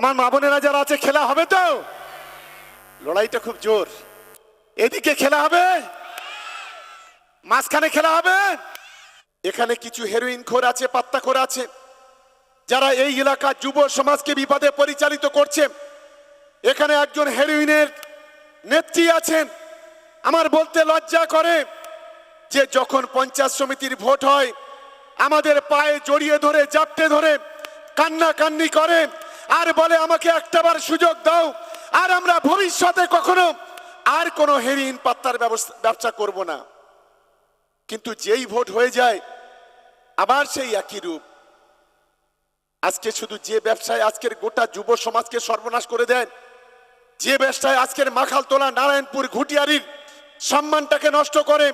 আমার মা বোনেরা যারা আছে, খেলা হবে তো? লড়াইটা খুব জোর। এদিকে খেলা হবে? মাঝখানে খেলা হবে? এখানে কিছু হেরোইন খোর আছে, পাত্তা খোর আছে, যারা এই এলাকার যুব সমাজকে বিপদে পরিচালিত করছে। এখানে একজন হেরোইনের নেত্রী আছেন। আমার বলতে লজ্জা করে যে যখন পঞ্চায়েত সমিতির ভোট হয়, আমাদের পায়ে জড়িয়ে ধরে, জাপটে ধরে কান্না কান্নি করে আর বলে, আমাকে একটাবার সুযোগ দাও, আর আমরা ভবিষ্যতে কখনো আর কোনো হেরিন পাত্তার ব্যবসা করব না। কিন্তু যেই ভোট হয়ে যায়, আবার সেই একই রূপ। আজকে শুধু যে ব্যবসায় আজকের গোটা যুব সমাজকে সর্বনাশ করে দেন, যে ব্যবসায় আজকের মাখাল তোলা নারায়ণপুর ঘুটিয়ারির সম্মানটাকে নষ্ট করে,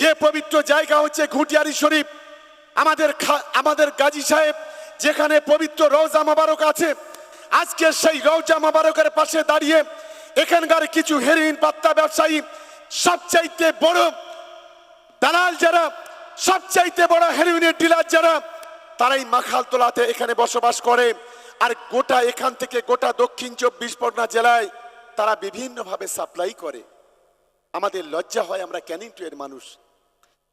যে পবিত্র জায়গা হচ্ছে ঘুটিয়ারি শরীফ, আমাদের আমাদের গাজী সাহেব যেখানে পবিত্র রওজা মোবারক আছে, আজকে সেই রওজা মোবারকের পাশে দাঁড়িয়ে এখানকার কিছু হেরোইন পাত্তা ব্যবসায়ী, সবচাইতে বড় দালাল যারা, সবচাইতে বড় হেরোইনের ডিলার যারা, তারাই মাখাল তোলাতে এখানে বসবাস করে। আর গোটা এখান থেকে গোটা দক্ষিণ চব্বিশ পরগনা জেলায় তারা বিভিন্নভাবে সাপ্লাই করে। আমাদের লজ্জা হয় আমরা ক্যানিং টু এর মানুষ।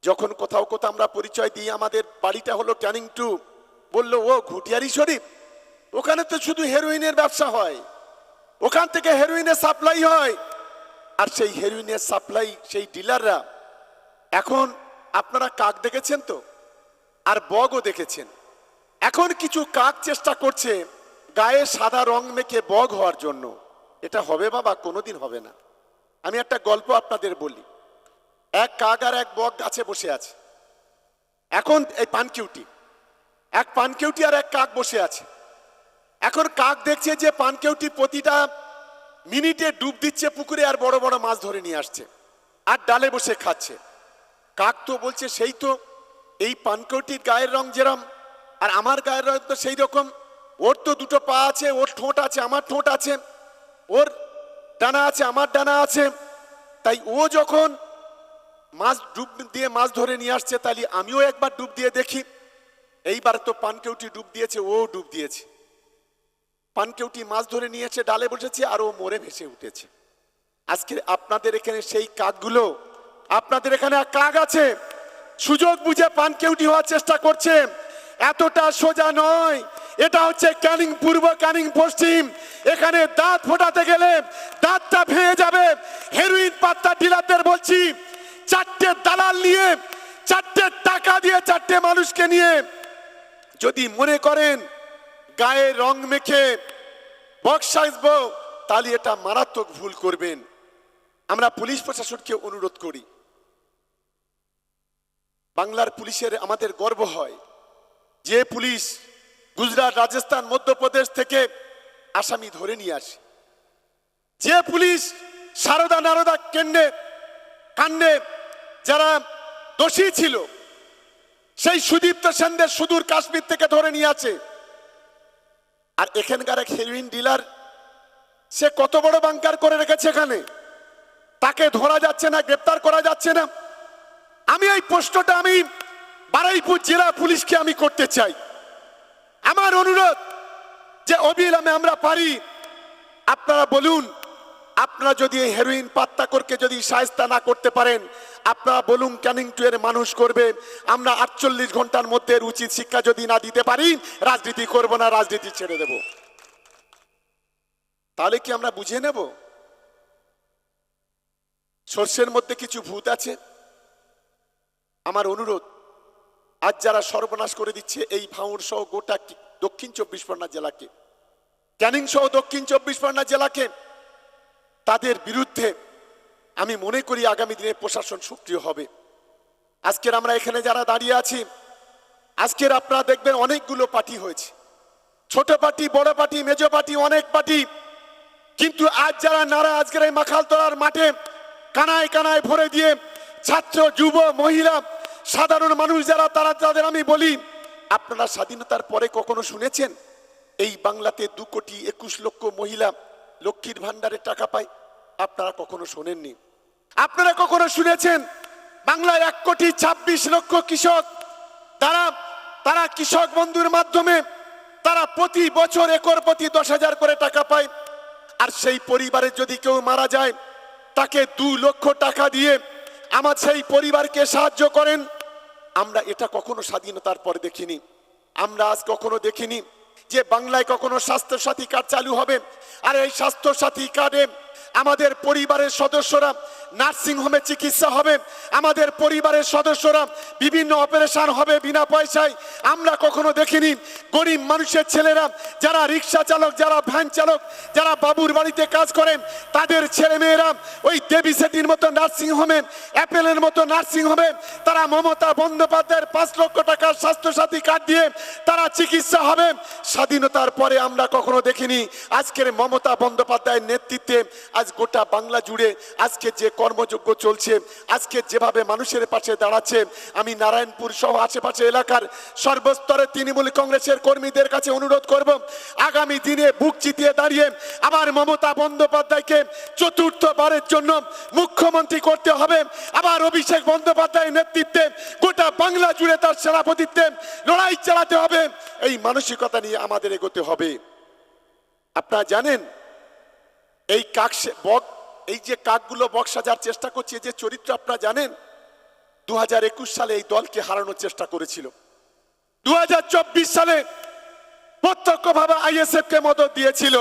যখন কোথাও কোথাও আমরা পরিচয় দিই, আমাদের বাড়িটা হলো ক্যানিং টু। বলল, ও ঘুটিয়ারি শরীফ, ওখানে তো শুধু হেরোইনের ব্যবসা হয়। ওখান থেকে হেরোইনের সাপ্লাই হয়। আর সেই হেরোইনের সাপ্লাই সেই ডিলাররা এখন আপনারা কাক দেখেছেন তো? আর বগও দেখেছেন। এখন কিছু কাক চেষ্টা করছে গায়ে সাদা রং মেখে বগ হওয়ার জন্য। এটা হবে বাবা, কোনোদিন হবে না। আমি একটা গল্প আপনাদের বলি। এক কাক আর এক বক গাছে বসে আছে। এখন এই পানকিউটি এক পানকেউটি আর এক কাক বসে আছে। এখন কাক দেখছে যে পানকেউটি প্রতিটা মিনিটে ডুব দিচ্ছে পুকুরে আর বড় বড় মাছ ধরে নিয়ে আসছে আর ডালে বসে খাচ্ছে। কাক তো বলছে, সেই তো, এই পানকৌটির গায়ের রং যেরম, আর আমার গায়ের রং তো সেই রকম। ওর তো দুটো পা আছে, ওর ঠোঁট আছে, আমার ঠোঁট আছে, ওর ডানা আছে, আমার ডানা আছে। তাই ও যখন মাছ ডুব দিয়ে মাছ ধরে নিয়ে আসছে, তাহলে আমিও একবার ডুব দিয়ে দেখি। এইবার তো পানকেউটি ডুব দিয়েছে, ও ডুব দিয়েছে। পানকেউটি মাছ ধরে নিয়েছে, ডালে বসেছে, আর ও মরে ভেসে উঠেছে। আজকে আপনাদের এখানে সেই কাকগুলো, আপনাদের এখানে কাক আছে, সুযোগ বুঝে পান কেউটি হওয়ার চেষ্টা করছে। এতটা সোজা নয়, এটা হচ্ছে ক্যানিং পূর্ব, ক্যানিং পশ্চিম। এখানে দাঁত ফোটাতে গেলে দাঁতটা ভেঙে যাবে। হেরোইন পাত্তা ডিলারদের বলছি, চারটে দালাল নিয়ে, চারটে টাকা দিয়ে চারটে মানুষকে নিয়ে যদি মনে করেন গায়ে রং মেখে বক্স সাজবো, তাহলে এটা মারাত্মক ভুল করবেন। আমরা পুলিশ প্রশাসনকে অনুরোধ করি। বাংলার পুলিশের আমাদের গর্ব হয় যে পুলিশ গুজরাট, রাজস্থান, মধ্যপ্রদেশ থেকে আসামি ধরে নিয়ে আসে। যে পুলিশ সারদা নারদা কেন্দ্রে, কাণ্ডে যারা দোষী ছিল সেই সুদীপ্ত সেনদের সুদূর কাশ্মীর থেকে ধরে নিয়ে আছে। আর এখানকার এক হেরোইন ডিলার সে কত বড় বাংকার করে রেখেছে এখানে? তাকে ধরা যাচ্ছে না, গ্রেপ্তার করা যাচ্ছে না। আমি এই প্রশ্নটা আমি বারাইপুর জেলা পুলিশকে আমি করতে চাই। আমার অনুরোধ যে অবিলম্বে আমরা পারি, আপনারা বলুন আপনারা যদি হেরোইন পাত্তা করকে যদি সায়স্তা না করতে পারেন, আপনারা বলুন ক্যানিং টু এর মানুষ করবে। আমরা আটচল্লিশ ঘণ্টার মধ্যে উচিত শিক্ষা যদি না দিতে পারি, রাজনীতি করব না, রাজনীতি ছেড়ে দেব। তাহলে কি আমরা বুঝে নেব? সর্ষের মধ্যে কিছু ভূত আছে? আমার অনুরোধ, আজ যারা সর্বনাশ করে দিচ্ছে এই ভাঙড় সহ গোটা দক্ষিণ চব্বিশ পরগনা জেলাকে। ক্যানিং সহ দক্ষিণ চব্বিশ পরগনা জেলাকে তাদের বিরুদ্ধে আমি মনে করি আগামী দিনে প্রশাসন সক্রিয় হবে। আজকের আমরা এখানে যারা দাঁড়িয়ে আছি, আজকের আপনারা দেখবেন অনেকগুলো পার্টি হয়েছে। ছোট পার্টি, বড় পার্টি, মেজ পার্টি, অনেক পার্টি। কিন্তু আজ যারা নারা আজকের এই মাখালতলার মাঠে কানায় কানায় ভরে দিয়ে ছাত্র, যুব, মহিলা, সাধারণ মানুষ যারা, তারা তাদের আমি বলি, আপনারা স্বাধীনতার পরে কখনো শুনেছেন? এই বাংলাতে দু কোটি একুশ লক্ষ মহিলা লক্ষ্মীর ভান্ডারের টাকা পায় আপনারা কখনো শোনেননি? আপনারা কখনো শুনেছেন? বাংলায় এক কোটি ছাব্বিশ লক্ষ কৃষক। তারা তারা কৃষক বন্ধুর মাধ্যমে তারা প্রতি বছর একর প্রতি দশ হাজার করে টাকা পায়। আর সেই পরিবারে যদি কেউ মারা যায়, তাকে দু লক্ষ টাকা দিয়ে আমার সেই পরিবারকে সাহায্য করেন। আমরা এটা কখনো স্বাধীনতার পর দেখিনি। আমরা আজ কখনো দেখিনি। যে বাংলায় কখনো স্বাস্থ্য সাথী কার্ড চালু হবে আর এই স্বাস্থ্য সাথী কার্ডে আমাদের পরিবারের সদস্যরা নার্সিং হোমে চিকিৎসা হবে, আমাদের পরিবারের সদস্যরা বিভিন্ন অপারেশন হবে বিনা পয়সায়। আমরা কখনো দেখিনি গরিব মানুষের ছেলেরা, যারা রিক্সা চালক, যারা ভ্যান চালক, যারা বাবুর বাড়িতে কাজ করেন, তাদের ছেলে মেয়েরা ওই দেবী সেটির মতো নার্সিং হোমে, অ্যাপেলের মতো নার্সিং হোমে, তারা মমতা বন্দ্যোপাধ্যায়ের পাঁচ লক্ষ টাকার স্বাস্থ্যসাথী কার্ড দিয়ে তারা চিকিৎসা হবে। স্বাধীনতার পরে আমরা কখনো দেখিনি আজকের মমতা বন্দ্যোপাধ্যায়ের নেতৃত্বে আজ গোটা বাংলা জুড়ে আজকে যে কর্মযোগ্য চলছে, আজকে যেভাবে মানুষের পাশে দাঁড়াচ্ছে, আমি নারায়ণপুর সহ আশেপাশে এলাকার সর্বস্তরে তৃণমূল কংগ্রেসের কর্মীদের কাছে অনুরোধ করব, আগামী দিনে বুক চিতিয়ে দাঁড়িয়ে আবার মমতা বন্দ্যোপাধ্যায়কে চতুর্থবারের জন্য মুখ্যমন্ত্রী করতে হবে। আবার অভিষেক বন্দ্যোপাধ্যায়ের নেতৃত্বে গোটা বাংলা জুড়ে তার সেনাপতিত্বে লড়াই চালাতে হবে। এই মানসিকতা নিয়ে আমাদের এগোতে হবে। আপনারা জানেন এই কাক বক, এই যে কাকগুলো বক সাজার চেষ্টা করছে যে চরিত্র আপনারা জানেন দু একুশ সালে এই দলকে হারানোর চেষ্টা করেছিল। দু হাজার চব্বিশ সালে প্রত্যক্ষভাবে আইএসএফ কে মদত দিয়েছিল।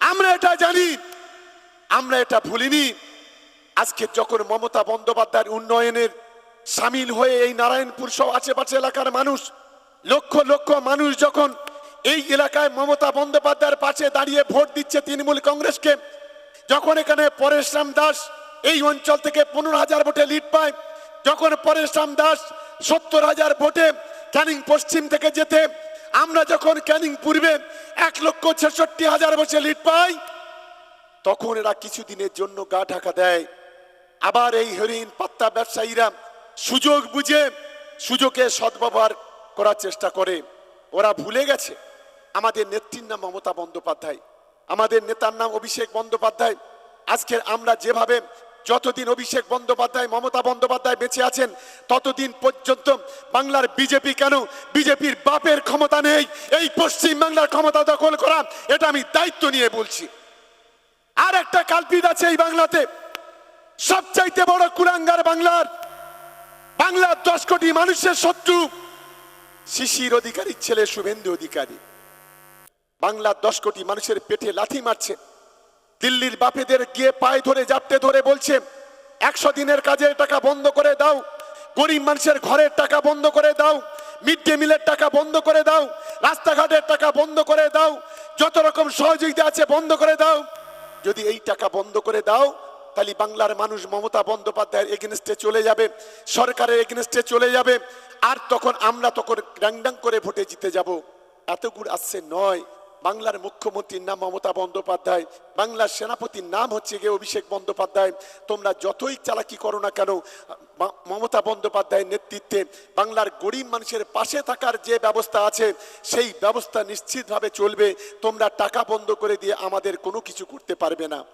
আমরা এটা জানি, আমরা এটা ভুলিনি। আজকে যখন মমতা বন্দ্যোপাধ্যায়ের উন্নয়নের সামিল হয়ে এই নারায়ণপুর সহ আশেপাশে এলাকার মানুষ, লক্ষ লক্ষ মানুষ যখন এই এলাকায় মমতা বন্দ্যোপাধ্যায়ের পাশে দাঁড়িয়ে ভোট দিচ্ছে তৃণমূল কংগ্রেসকে। যখন এখানে পরেশরাম দাস এই অঞ্চল থেকে পনেরো হাজার ভোটে লিড পায়, যখন পরেশরাম দাস সত্তর হাজার ভোটে ক্যানিং পশ্চিম থেকে যেতে আমরা যখন ক্যানিং পূর্বে এক লক্ষ ছেষট্টি হাজার বসে লিড পাই, তখন এরা কিছুদিনের জন্য গা ঢাকা দেয়। আবার এই হেরোইন পাত্তা ব্যবসায়ীরা সুযোগ বুঝে সুযোগে সদ্ব্যবহার করার চেষ্টা করে। ওরা ভুলে গেছে। আমাদের নেত্রীর নাম মমতা বন্দ্যোপাধ্যায়। আমাদের নেতার নাম অভিষেক বন্দ্যোপাধ্যায়। আজকের আমরা যেভাবে যতদিন অভিষেক বন্দ্যোপাধ্যায়, মমতা বন্দ্যোপাধ্যায় বেঁচে আছেন, ততদিন পর্যন্ত বাংলার বিজেপি কেন বিজেপির বাপের ক্ষমতা নেই? এই পশ্চিম বাংলার ক্ষমতা দখল করা, এটা আমি দায়িত্ব নিয়ে বলছি। আর একটা কালপিট আছে এই বাংলাতে। সবচাইতে বড় কুলাঙ্গার বাংলার বাংলার দশ কোটি মানুষের শত্রু শিশির অধিকারীর ছেলে শুভেন্দু অধিকারী। বাংলার দশ কোটি মানুষের পেটে লাথি মারছে। দিল্লির বাপেদের গিয়ে পায়ে ধরে জাপটে ধরে বলছে, একশো দিনের কাজের টাকা বন্ধ করে দাও, গরিব মানুষের ঘরের টাকা বন্ধ করে দাও, মিড ডে মিলের টাকা বন্ধ করে দাও, রাস্তাঘাটের টাকা বন্ধ করে দাও, যত রকম সহযোগিতা আছে বন্ধ করে দাও। যদি এই টাকা বন্ধ করে দাও, তাহলে বাংলার মানুষ মমতা বন্দ্যোপাধ্যায়ের এগেনস্টে চলে যাবে, সরকারের এগেনস্টে চলে যাবে, আর তখন আমরা তখন ডাংডাং করে ভোটে জিতে যাব। এতগুলো আসছে নয়। বাংলার মুখ্যমন্ত্রীর নাম মমতা বন্দ্যোপাধ্যায়, বাংলার সেনাপতির নাম হচ্ছে গিয়ে অভিষেক বন্দ্যোপাধ্যায়। তোমরা যতই চালাকি করো না কেন মমতা বন্দ্যোপাধ্যায়ের নেতৃত্বে বাংলার গরিব মানুষের পাশে থাকার যে ব্যবস্থা আছে, সেই ব্যবস্থা নিশ্চিতভাবে চলবে। তোমরা টাকা বন্ধ করে দিয়ে আমাদের কোনো কিছু করতে পারবে না।